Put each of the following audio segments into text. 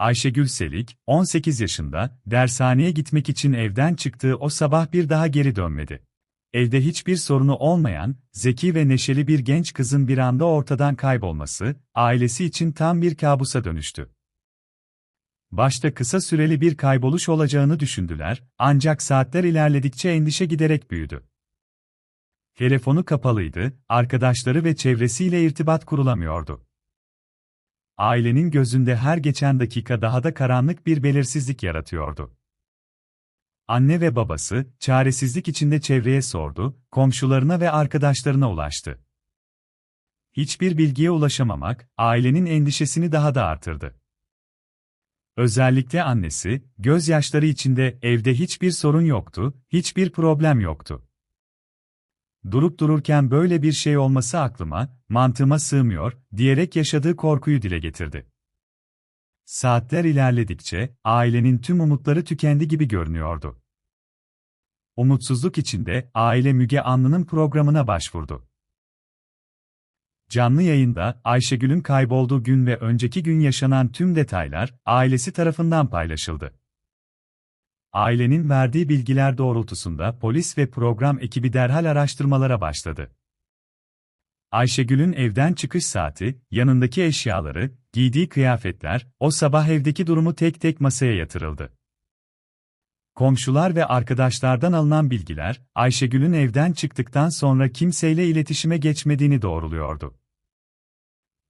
Ayşegül Selik, 18 yaşında, dershaneye gitmek için evden çıktığı o sabah bir daha geri dönmedi. Evde hiçbir sorunu olmayan, zeki ve neşeli bir genç kızın bir anda ortadan kaybolması, ailesi için tam bir kabusa dönüştü. Başta kısa süreli bir kayboluş olacağını düşündüler, ancak saatler ilerledikçe endişe giderek büyüdü. Telefonu kapalıydı, arkadaşları ve çevresiyle irtibat kurulamıyordu. Ailenin gözünde her geçen dakika daha da karanlık bir belirsizlik yaratıyordu. Anne ve babası, çaresizlik içinde çevreye sordu, komşularına ve arkadaşlarına ulaştı. Hiçbir bilgiye ulaşamamak, ailenin endişesini daha da artırdı. Özellikle annesi, gözyaşları içinde evde hiçbir sorun yoktu, hiçbir problem yoktu. Durup dururken böyle bir şey olması aklıma, mantığıma sığmıyor, diyerek yaşadığı korkuyu dile getirdi. Saatler ilerledikçe, ailenin tüm umutları tükendi gibi görünüyordu. Umutsuzluk içinde, aile Müge Anlı'nın programına başvurdu. Canlı yayında, Ayşegül'ün kaybolduğu gün ve önceki gün yaşanan tüm detaylar, ailesi tarafından paylaşıldı. Ailenin verdiği bilgiler doğrultusunda polis ve program ekibi derhal araştırmalara başladı. Ayşegül'ün evden çıkış saati, yanındaki eşyaları, giydiği kıyafetler, o sabah evdeki durumu tek tek masaya yatırıldı. Komşular ve arkadaşlardan alınan bilgiler, Ayşegül'ün evden çıktıktan sonra kimseyle iletişime geçmediğini doğruluyordu.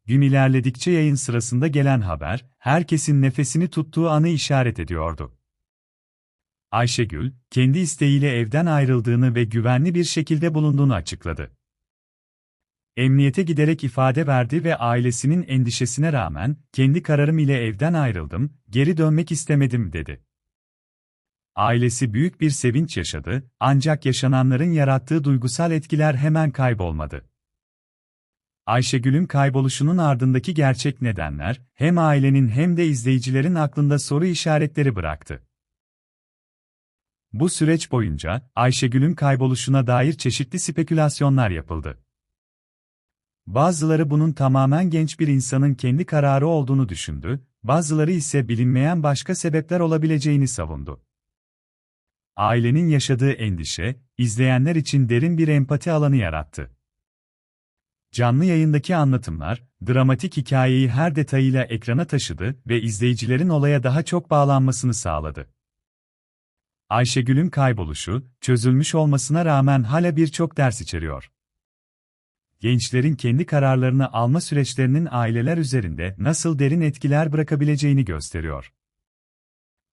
Gün ilerledikçe yayın sırasında gelen haber, herkesin nefesini tuttuğu anı işaret ediyordu. Ayşegül, kendi isteğiyle evden ayrıldığını ve güvenli bir şekilde bulunduğunu açıkladı. Emniyete giderek ifade verdi ve ailesinin endişesine rağmen, kendi kararım ile evden ayrıldım, geri dönmek istemedim dedi. Ailesi büyük bir sevinç yaşadı, ancak yaşananların yarattığı duygusal etkiler hemen kaybolmadı. Ayşegül'ün kayboluşunun ardındaki gerçek nedenler, hem ailenin hem de izleyicilerin aklında soru işaretleri bıraktı. Bu süreç boyunca, Ayşegül'ün kayboluşuna dair çeşitli spekülasyonlar yapıldı. Bazıları bunun tamamen genç bir insanın kendi kararı olduğunu düşündü, bazıları ise bilinmeyen başka sebepler olabileceğini savundu. Ailenin yaşadığı endişe, izleyenler için derin bir empati alanı yarattı. Canlı yayındaki anlatımlar, dramatik hikayeyi her detayıyla ekrana taşıdı ve izleyicilerin olaya daha çok bağlanmasını sağladı. Ayşegül'ün kayboluşu, çözülmüş olmasına rağmen hala birçok ders içeriyor. Gençlerin kendi kararlarını alma süreçlerinin aileler üzerinde nasıl derin etkiler bırakabileceğini gösteriyor.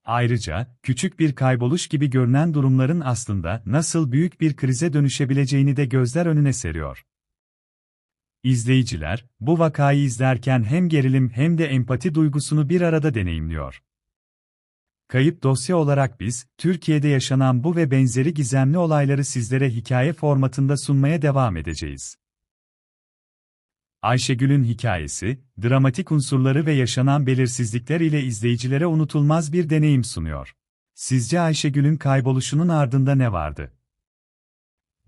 Ayrıca, küçük bir kayboluş gibi görünen durumların aslında nasıl büyük bir krize dönüşebileceğini de gözler önüne seriyor. İzleyiciler, bu vakayı izlerken hem gerilim hem de empati duygusunu bir arada deneyimliyor. Kayıp dosya olarak biz, Türkiye'de yaşanan bu ve benzeri gizemli olayları sizlere hikaye formatında sunmaya devam edeceğiz. Ayşegül'ün hikayesi, dramatik unsurları ve yaşanan belirsizlikler ile izleyicilere unutulmaz bir deneyim sunuyor. Sizce Ayşegül'ün kayboluşunun ardında ne vardı?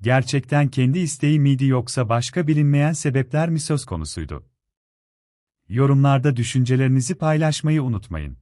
Gerçekten kendi isteği miydi yoksa başka bilinmeyen sebepler mi söz konusuydu? Yorumlarda düşüncelerinizi paylaşmayı unutmayın.